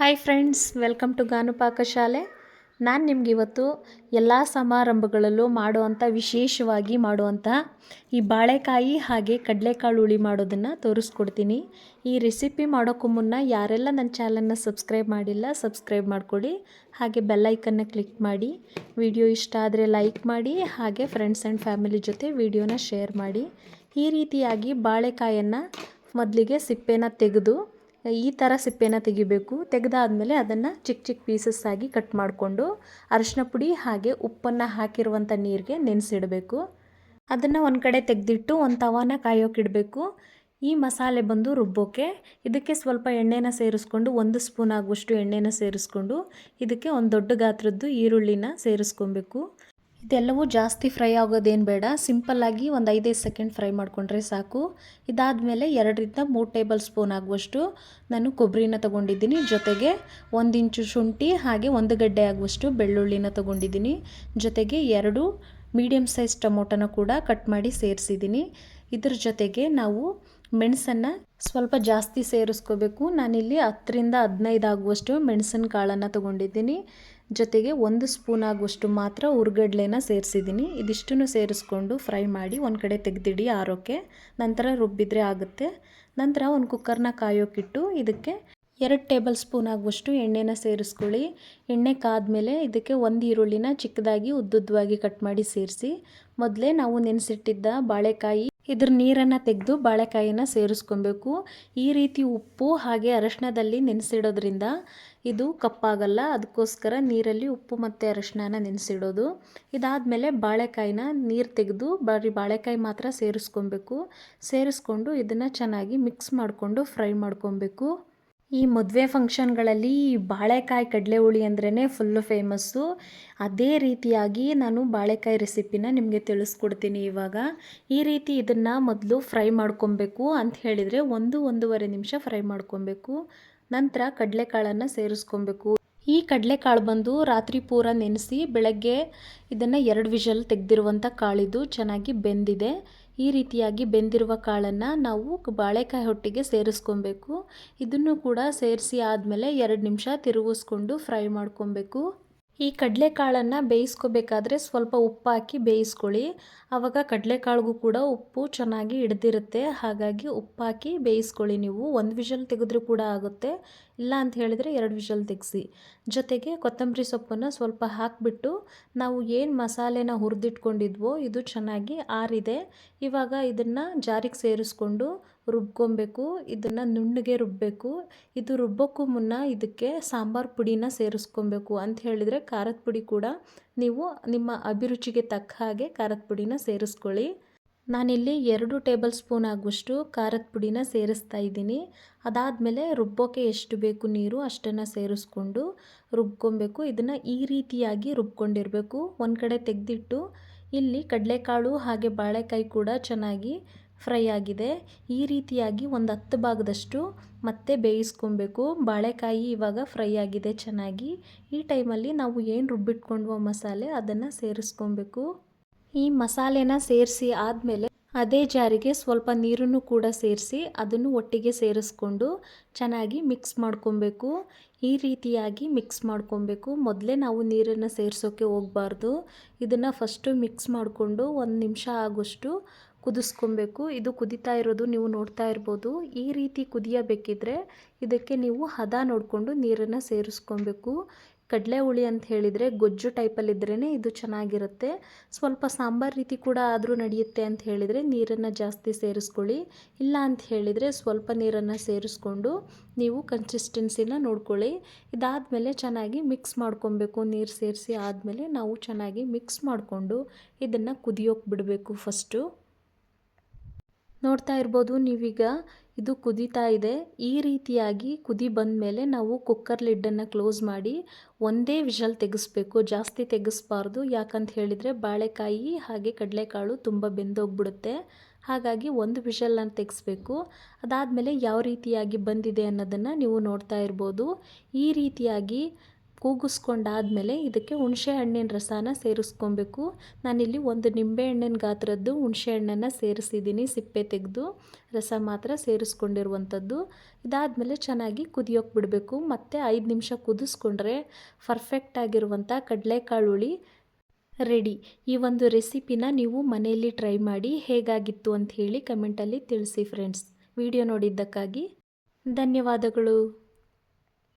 Hi friends welcome to ಗಾನು ಪಾಕಶಾಲೆ ನಾನು ನಿಮ್ಗೆ ಇವತ್ತು ಎಲ್ಲ ಸಮಾರಂಭಗಳಲ್ಲೂ ಮಾಡುವಂಥ ವಿಶೇಷವಾಗಿ ಮಾಡುವಂಥ ಈ ಬಾಳೆಕಾಯಿ ಹಾಗೆ ಕಡಲೆಕಾಳು ಹುಳಿ ಮಾಡೋದನ್ನು ತೋರಿಸ್ಕೊಡ್ತೀನಿ. ಈ ರೆಸಿಪಿ ಮಾಡೋಕ್ಕೂ ಮುನ್ನ ಯಾರೆಲ್ಲ ನನ್ನ ಚಾನಲನ್ನು ಸಬ್ಸ್ಕ್ರೈಬ್ ಮಾಡಿಲ್ಲ ಸಬ್ಸ್ಕ್ರೈಬ್ ಮಾಡ್ಕೊಳ್ಳಿ ಹಾಗೆ ಬೆಲ್ಲೈಕನ್ನ ಕ್ಲಿಕ್ ಮಾಡಿ. ವಿಡಿಯೋ ಇಷ್ಟ ಆದರೆ ಲೈಕ್ ಮಾಡಿ. ಹಾಗೆ ಫ್ರೆಂಡ್ಸ್ ಆ್ಯಂಡ್ ಫ್ಯಾಮಿಲಿ ಜೊತೆ ವಿಡಿಯೋನ ಶೇರ್ ಮಾಡಿ. ಈ ರೀತಿಯಾಗಿ ಬಾಳೆಕಾಯನ್ನು ಮೊದಲಿಗೆ ಸಿಪ್ಪೆನ ತೆಗೆದು ಈ ಥರ ಸಿಪ್ಪೆನ ತೆಗಿಬೇಕು. ತೆಗೆದಾದ್ಮೇಲೆ ಅದನ್ನು ಚಿಕ್ಕ ಚಿಕ್ಕ ಪೀಸಸ್ ಆಗಿ ಕಟ್ ಮಾಡಿಕೊಂಡು ಅರಿಶಿನ ಪುಡಿ ಹಾಗೆ ಉಪ್ಪನ್ನು ಹಾಕಿರುವಂಥ ನೀರಿಗೆ ನೆನೆಸಿಡಬೇಕು. ಅದನ್ನು ಒಂದು ಕಡೆ ತೆಗೆದಿಟ್ಟು ಒಂದು ತವಾನ ಕಾಯೋಕ್ಕಿಡಬೇಕು ಈ ಮಸಾಲೆ ಬಂದು ರುಬ್ಬೋಕೆ ಇದಕ್ಕೆ ಸ್ವಲ್ಪ ಎಣ್ಣೆನ ಸೇರಿಸ್ಕೊಂಡು ಒಂದು ಸ್ಪೂನ್ ಆಗುವಷ್ಟು ಎಣ್ಣೆನ ಸೇರಿಸ್ಕೊಂಡು ಇದಕ್ಕೆ ಒಂದು ದೊಡ್ಡ ಗಾತ್ರದ್ದು ಈರುಳ್ಳಿನ ಸೇರಿಸ್ಕೊಬೇಕು. ಇದೆಲ್ಲವೂ ಜಾಸ್ತಿ ಫ್ರೈ ಆಗೋದೇನು ಬೇಡ. ಸಿಂಪಲ್ಲಾಗಿ ಒಂದು ಐದೈದು ಸೆಕೆಂಡ್ ಫ್ರೈ ಮಾಡಿಕೊಂಡ್ರೆ ಸಾಕು. ಇದಾದಮೇಲೆ ಎರಡರಿಂದ ಮೂರು ಟೇಬಲ್ ಸ್ಪೂನ್ ಆಗುವಷ್ಟು ನಾನು ಕೊಬ್ಬರಿನ ತೊಗೊಂಡಿದ್ದೀನಿ. ಜೊತೆಗೆ ಒಂದು ಇಂಚು ಶುಂಠಿ, ಹಾಗೆ ಒಂದು ಗಡ್ಡೆ ಆಗುವಷ್ಟು ಬೆಳ್ಳುಳ್ಳಿನ ತೊಗೊಂಡಿದ್ದೀನಿ. ಜೊತೆಗೆ ಎರಡು ಮೀಡಿಯಮ್ ಸೈಜ್ ಟೊಮೊಟೊನ ಕೂಡ ಕಟ್ ಮಾಡಿ ಸೇರಿಸಿದ್ದೀನಿ. ಇದ್ರ ಜೊತೆಗೆ ನಾವು ಮೆಣಸನ್ನು ಸ್ವಲ್ಪ ಜಾಸ್ತಿ ಸೇರಿಸ್ಕೋಬೇಕು. ನಾನಿಲ್ಲಿ ಹತ್ತರಿಂದ ಹದಿನೈದು ಆಗುವಷ್ಟು ಮೆಣಸಿನ ಕಾಳನ್ನು ತೊಗೊಂಡಿದ್ದೀನಿ. ಜೊತೆಗೆ ಒಂದು ಸ್ಪೂನ್ ಆಗುವಷ್ಟು ಮಾತ್ರ ಹುರ್ಗಡ್ಲೆನ ಸೇರಿಸಿದ್ದೀನಿ. ಇದಿಷ್ಟನ್ನು ಸೇರಿಸ್ಕೊಂಡು ಫ್ರೈ ಮಾಡಿ ಒಂದು ಕಡೆ ತೆಗೆದಿಡಿ ಆರೋಕ್ಕೆ ನಂತರ ರುಬ್ಬಿದ್ರೆ ಆಗುತ್ತೆ. ನಂತರ ಒಂದು ಕುಕ್ಕರ್ನ ಕಾಯೋಕ್ಕಿಟ್ಟು ಇದಕ್ಕೆ ಎರಡು ಟೇಬಲ್ ಸ್ಪೂನ್ ಆಗುವಷ್ಟು ಎಣ್ಣೆನ ಸೇರಿಸ್ಕೊಳ್ಳಿ. ಎಣ್ಣೆ ಕಾದ್ಮೇಲೆ ಇದಕ್ಕೆ ಒಂದು ಈರುಳ್ಳಿನ ಚಿಕ್ಕದಾಗಿ ಉದ್ದುದ್ದವಾಗಿ ಕಟ್ ಮಾಡಿ ಸೇರಿಸಿ. ಮೊದಲೇ ನಾವು ನೆನೆಸಿಟ್ಟಿದ್ದ ಬಾಳೆಕಾಯಿ, ಇದ್ರ ನೀರನ್ನು ತೆಗೆದು ಬಾಳೆಕಾಯಿನ ಸೇರಿಸ್ಕೊಬೇಕು. ಈ ರೀತಿ ಉಪ್ಪು ಹಾಗೆ ಅರಶಿನದಲ್ಲಿ ನೆನೆಸಿಡೋದ್ರಿಂದ ಇದು ಕಪ್ಪಾಗಲ್ಲ ಅದಕ್ಕೋಸ್ಕರ ನೀರಲ್ಲಿ ಉಪ್ಪು ಮತ್ತು ಅರಶಿನ ನೆನೆಸಿಡೋದು. ಇದಾದಮೇಲೆ ಬಾಳೆಕಾಯಿನ ನೀರು ತೆಗೆದು ಬರೀ ಬಾಳೆಕಾಯಿ ಮಾತ್ರ ಸೇರಿಸ್ಕೊಬೇಕು. ಸೇರಿಸ್ಕೊಂಡು ಇದನ್ನು ಚೆನ್ನಾಗಿ ಮಿಕ್ಸ್ ಮಾಡಿಕೊಂಡು ಫ್ರೈ ಮಾಡ್ಕೊಬೇಕು. ಈ ಮದುವೆ ಫಂಕ್ಷನ್ಗಳಲ್ಲಿ ಬಾಳೆಕಾಯಿ ಕಡಲೆ ಹುಳಿ ಅಂದ್ರೇ ಫುಲ್ಲು ಫೇಮಸ್ಸು. ಅದೇ ರೀತಿಯಾಗಿ ನಾನು ಬಾಳೆಕಾಯಿ ರೆಸಿಪಿನ ನಿಮಗೆ ತಿಳಿಸ್ಕೊಡ್ತೀನಿ ಇವಾಗ. ಈ ರೀತಿ ಇದನ್ನು ಮೊದಲು ಫ್ರೈ ಮಾಡ್ಕೊಬೇಕು ಅಂತ ಹೇಳಿದರೆ ಒಂದು ಒಂದೂವರೆ ನಿಮಿಷ ಫ್ರೈ ಮಾಡ್ಕೊಬೇಕು. ನಂತರ ಕಡಲೆಕಾಳನ್ನು ಸೇರಿಸ್ಕೊಬೇಕು. ಈ ಕಡಲೆಕಾಳು ಬಂದು ರಾತ್ರಿ ಪೂರ ನೆನೆಸಿ ಬೆಳಗ್ಗೆ ಇದನ್ನು ಎರಡು ವಿಷಲ್ ತೆಗೆದಿರುವಂಥ ಕಾಳಿದು ಚೆನ್ನಾಗಿ ಬೆಂದಿದೆ. ಈ ರೀತಿಯಾಗಿ ಬೆಂದಿರುವ ಕಾಳನ್ನು ನಾವು ಬಾಳೆಕಾಯಿ ಹೊಟ್ಟಿಗೆ ಸೇರಿಸ್ಕೊಬೇಕು. ಇದನ್ನು ಕೂಡ ಸೇರಿಸಿ ಆದಮೇಲೆ ಎರಡು ನಿಮಿಷ ತಿರುಗಿಸ್ಕೊಂಡು ಫ್ರೈ ಮಾಡ್ಕೊಬೇಕು. ಈ ಕಡಲೆಕಾಳನ್ನು ಬೇಯಿಸ್ಕೋಬೇಕಾದ್ರೆ ಸ್ವಲ್ಪ ಉಪ್ಪು ಹಾಕಿ ಬೇಯಿಸ್ಕೊಳ್ಳಿ. ಆವಾಗ ಕಡಲೆಕಾಳಿಗೂ ಕೂಡ ಉಪ್ಪು ಚೆನ್ನಾಗಿ ಹಿಡ್ದಿರುತ್ತೆ. ಹಾಗಾಗಿ ಉಪ್ಪು ಹಾಕಿ ಬೇಯಿಸ್ಕೊಳ್ಳಿ ನೀವು. ಒಂದು ವಿಷಲ್ ತೆಗೆದ್ರೂ ಕೂಡ ಆಗುತ್ತೆ. ಇಲ್ಲ ಅಂತ ಹೇಳಿದರೆ ಎರಡು ವಿಷಲ್ ತೆಗೆಸಿ. ಜೊತೆಗೆ ಕೊತ್ತಂಬರಿ ಸೊಪ್ಪನ್ನು ಸ್ವಲ್ಪ ಹಾಕಿಬಿಟ್ಟು ನಾವು ಏನು ಮಸಾಲೆನ ಹುರಿದಿಟ್ಕೊಂಡಿದ್ವೋ ಇದು ಚೆನ್ನಾಗಿ ಆರಿದೆ. ಇವಾಗ ಇದನ್ನು ಜಾರಿಗೆ ಸೇರಿಸ್ಕೊಂಡು ರುಬ್ಕೊಬೇಕು, ಇದನ್ನು ನುಣ್ಣಗೆ ರುಬ್ಬಬೇಕು ಇದು ರುಬ್ಬೋಕ್ಕೂ ಮುನ್ನ ಇದಕ್ಕೆ ಸಾಂಬಾರು ಪುಡಿನ ಸೇರಿಸ್ಕೊಬೇಕು. ಅಂತ ಹೇಳಿದರೆ ಖಾರದ ಪುಡಿ ಕೂಡ ನೀವು ನಿಮ್ಮ ಅಭಿರುಚಿಗೆ ತಕ್ಕ ಹಾಗೆ ಖಾರದ ಪುಡಿನ ಸೇರಿಸ್ಕೊಳ್ಳಿ. ನಾನಿಲ್ಲಿ ಎರಡು ಟೇಬಲ್ ಸ್ಪೂನ್ ಆಗುವಷ್ಟು ಖಾರದ ಪುಡಿನ ಸೇರಿಸ್ತಾ ಇದ್ದೀನಿ. ಅದಾದಮೇಲೆ ರುಬ್ಬೋಕ್ಕೆ ಎಷ್ಟು ಬೇಕು ನೀರು ಅಷ್ಟನ್ನು ಸೇರಿಸ್ಕೊಂಡು ರುಬ್ಕೊಬೇಕು. ಇದನ್ನು ಈ ರೀತಿಯಾಗಿ ರುಬ್ಕೊಂಡಿರಬೇಕು. ಒಂದು ಕಡೆ ತೆಗೆದಿಟ್ಟು ಇಲ್ಲಿ ಕಡಲೆಕಾಳು ಹಾಗೆ ಬಾಳೆಕಾಯಿ ಕೂಡ ಚೆನ್ನಾಗಿ ಫ್ರೈ ಆಗಿದೆ ಈ ರೀತಿಯಾಗಿ ಒಂದು ಹತ್ತು ಭಾಗದಷ್ಟು ಮತ್ತೆ ಬೇಯಿಸ್ಕೊಬೇಕು. ಬಾಳೆಕಾಯಿ ಇವಾಗ ಫ್ರೈ ಆಗಿದೆ ಚೆನ್ನಾಗಿ. ಈ ಟೈಮಲ್ಲಿ ನಾವು ಏನು ರುಬ್ಬಿಟ್ಕೊಂಡು ಮಸಾಲೆ ಅದನ್ನು ಸೇರಿಸ್ಕೊಬೇಕು. ಈ ಮಸಾಲೆನ ಸೇರಿಸಿ ಆದಮೇಲೆ ಅದೇ ಜಾರಿಗೆ ಸ್ವಲ್ಪ ನೀರನ್ನು ಕೂಡ ಸೇರಿಸಿ ಅದನ್ನು ಒಟ್ಟಿಗೆ ಸೇರಿಸ್ಕೊಂಡು ಚೆನ್ನಾಗಿ ಮಿಕ್ಸ್ ಮಾಡ್ಕೊಬೇಕು. ಈ ರೀತಿಯಾಗಿ ಮಿಕ್ಸ್ ಮಾಡ್ಕೊಬೇಕು. ಮೊದಲೇ ನಾವು ನೀರನ್ನು ಸೇರಿಸೋಕ್ಕೆ ಹೋಗಬಾರ್ದು. ಇದನ್ನು ಫಸ್ಟು ಮಿಕ್ಸ್ ಮಾಡಿಕೊಂಡು ಒಂದು ನಿಮಿಷ ಆಗೋಷ್ಟು ಕುದಿಸ್ಕೊಬೇಕು. ಇದು ಕುದೀತಾ ಇರೋದು ನೀವು ನೋಡ್ತಾ ಇರ್ಬೋದು. ಈ ರೀತಿ ಕುದಿಯಬೇಕಿದ್ರೆ ಇದಕ್ಕೆ ನೀವು ಹದ ನೋಡಿಕೊಂಡು ನೀರನ್ನು ಸೇರಿಸ್ಕೊಬೇಕು. ಕಡಲೆ ಹುಳಿ ಅಂತ ಹೇಳಿದರೆ ಗೊಜ್ಜು ಟೈಪಲ್ಲಿದ್ರೇ ಇದು ಚೆನ್ನಾಗಿರುತ್ತೆ. ಸ್ವಲ್ಪ ಸಾಂಬಾರು ರೀತಿ ಕೂಡ ಆದರೂ ನಡೆಯುತ್ತೆ ಅಂತ ಹೇಳಿದರೆ ನೀರನ್ನು ಜಾಸ್ತಿ ಸೇರಿಸ್ಕೊಳ್ಳಿ. ಇಲ್ಲ ಅಂತ ಹೇಳಿದರೆ ಸ್ವಲ್ಪ ನೀರನ್ನು ಸೇರಿಸ್ಕೊಂಡು ನೀವು ಕನ್ಸಿಸ್ಟೆನ್ಸಿನ ನೋಡ್ಕೊಳ್ಳಿ. ಇದಾದಮೇಲೆ ಚೆನ್ನಾಗಿ ಮಿಕ್ಸ್ ಮಾಡ್ಕೊಬೇಕು. ನೀರು ಸೇರಿಸಿ ಆದಮೇಲೆ ನಾವು ಚೆನ್ನಾಗಿ ಮಿಕ್ಸ್ ಮಾಡಿಕೊಂಡು ಇದನ್ನು ಕುದಿಯೋಕೆ ಬಿಡಬೇಕು ಫಸ್ಟು ನೋಡ್ತಾ ಇರ್ಬೋದು ನೀವೀಗ. ಇದು ಕುದೀತಾ ಇದೆ. ಈ ರೀತಿಯಾಗಿ ಕುದಿ ಬಂದ ಮೇಲೆ ನಾವು ಕುಕ್ಕರ್ ಲಿಡ್ಡನ್ನು ಕ್ಲೋಸ್ ಮಾಡಿ ಒಂದೇ ವಿಷಲ್ ತೆಗೆಸ್ಬೇಕು. ಜಾಸ್ತಿ ತೆಗೆಸ್ಬಾರ್ದು. ಯಾಕಂತ ಹೇಳಿದರೆ ಬಾಳೆಕಾಯಿ ಹಾಗೆ ಕಡಲೆಕಾಳು ತುಂಬ ಬೆಂದೋಗ್ಬಿಡುತ್ತೆ. ಹಾಗಾಗಿ ಒಂದು ವಿಷಲನ್ನು ತೆಗೆಸ್ಬೇಕು. ಅದಾದಮೇಲೆ ಯಾವ ರೀತಿಯಾಗಿ ಬಂದಿದೆ ಅನ್ನೋದನ್ನು ನೀವು ನೋಡ್ತಾ ಇರ್ಬೋದು. ಈ ರೀತಿಯಾಗಿ ಕೂಗಿಸ್ಕೊಂಡಾದಮೇಲೆ ಇದಕ್ಕೆ ಹುಣಸೆ ಹಣ್ಣಿನ ರಸನ ಸೇರಿಸ್ಕೊಬೇಕು. ನಾನಿಲ್ಲಿ ಒಂದು ನಿಂಬೆ ಹಣ್ಣಿನ ಗಾತ್ರದ್ದು ಹುಣಸೆ ಹಣ್ಣನ್ನು ಸೇರಿಸಿದ್ದೀನಿ, ಸಿಪ್ಪೆ ತೆಗೆದು ರಸ ಮಾತ್ರ ಸೇರಿಸ್ಕೊಂಡಿರುವಂಥದ್ದು. ಇದಾದಮೇಲೆ ಚೆನ್ನಾಗಿ ಕುದಿಯೋಕೆ ಬಿಡಬೇಕು. ಮತ್ತು ಐದು ನಿಮಿಷ ಕುದಿಸ್ಕೊಂಡ್ರೆ ಪರ್ಫೆಕ್ಟ್ ಆಗಿರುವಂಥ ಕಡಲೆಕಾಳು ಹುಳಿ ರೆಡಿ ಈ ಒಂದು ರೆಸಿಪಿನ ನೀವು ಮನೆಯಲ್ಲಿ ಟ್ರೈ ಮಾಡಿ ಹೇಗಾಗಿತ್ತು ಅಂತ ಹೇಳಿ ಕಮೆಂಟಲ್ಲಿ ತಿಳಿಸಿ ಫ್ರೆಂಡ್ಸ್ ವಿಡಿಯೋ ನೋಡಿದ್ದಕ್ಕಾಗಿ ಧನ್ಯವಾದಗಳು.